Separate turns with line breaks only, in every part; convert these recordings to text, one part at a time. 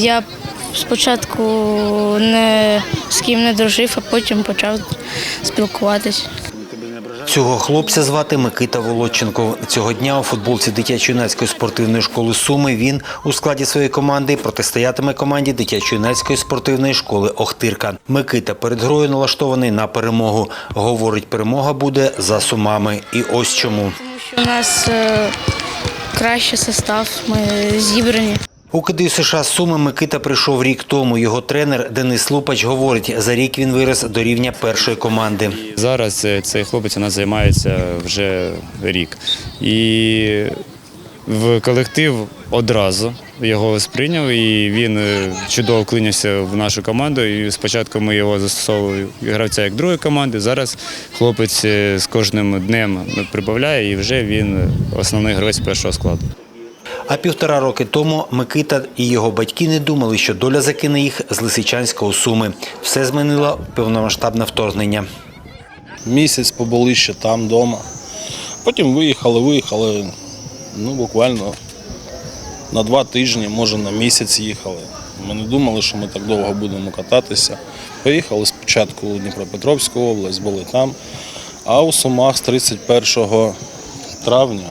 Я спочатку не з ким не дружив, а потім почав спілкуватись.
Цього хлопця звати Микита Володченко. Цього дня у футболці дитячо-юнацької спортивної школи Суми він у складі своєї команди протистоятиме команді дитячо-юнацької спортивної школи Охтирка. Микита перед грою налаштований на перемогу. Говорить, перемога буде за сумами. І ось чому.
Тому що у нас е, кращий состав, ми зібрані.
У КДЮ США Суми Микита прийшов рік тому. Його тренер Денис Лупач говорить, за рік він вирос до рівня першої команди.
Зараз е, цей хлопець у займається вже рік. І в колектив одразу його сприйняв, і він е, чудово вклинився в нашу команду. І спочатку ми його застосовували гравця як другої команди. Зараз хлопець е, з кожним днем прибавляє і вже він основний гравець першого складу.
А півтора роки тому Микита і його батьки не думали, що доля закине їх з Лисичанського Суми. Все змінило повномасштабне вторгнення.
Місяць побули ще там вдома. Потім виїхали, виїхали ну, буквально на два тижні, може на місяць їхали. Ми не думали, що ми так довго будемо кататися. Поїхали спочатку у Дніпропетровську область, були там, а у Сумах з 31 травня.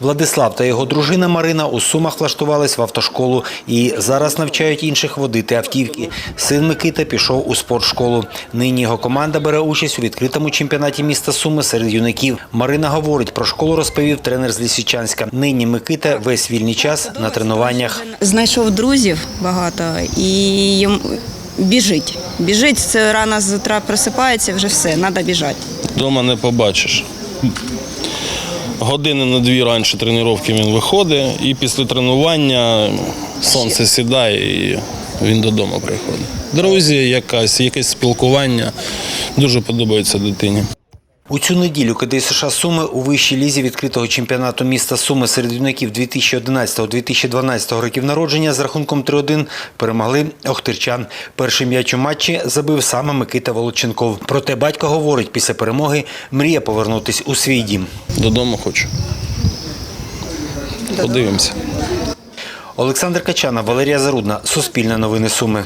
Владислав та його дружина Марина у Сумах влаштувались в автошколу і зараз навчають інших водити автівки. Син Микита пішов у спортшколу. Нині його команда бере участь у відкритому чемпіонаті міста Суми серед юнаків. Марина говорить, про школу розповів тренер з Лісичанська. Нині Микита весь вільний час на тренуваннях.
Знайшов друзів багато і біжить. Біжить, це рано з утра просипається, вже все, треба біжати.
Дома не побачиш. Години на дві раніше тренування він виходить, і після тренування сонце сідає і він додому приходить. Друзі, якась, якесь спілкування дуже подобається дитині.
У цю неділю КД США Суми у вищій лізі відкритого чемпіонату міста Суми серед юнаків 2011-2012 років народження з рахунком 3-1 перемогли Охтирчан. Перший м'яч у матчі забив саме Микита Волоченков. Проте батько говорить, після перемоги мріє повернутись у свій дім.
Додому хочу. Подивимося.
Олександр Качана, Валерія Зарудна, Суспільне новини Суми.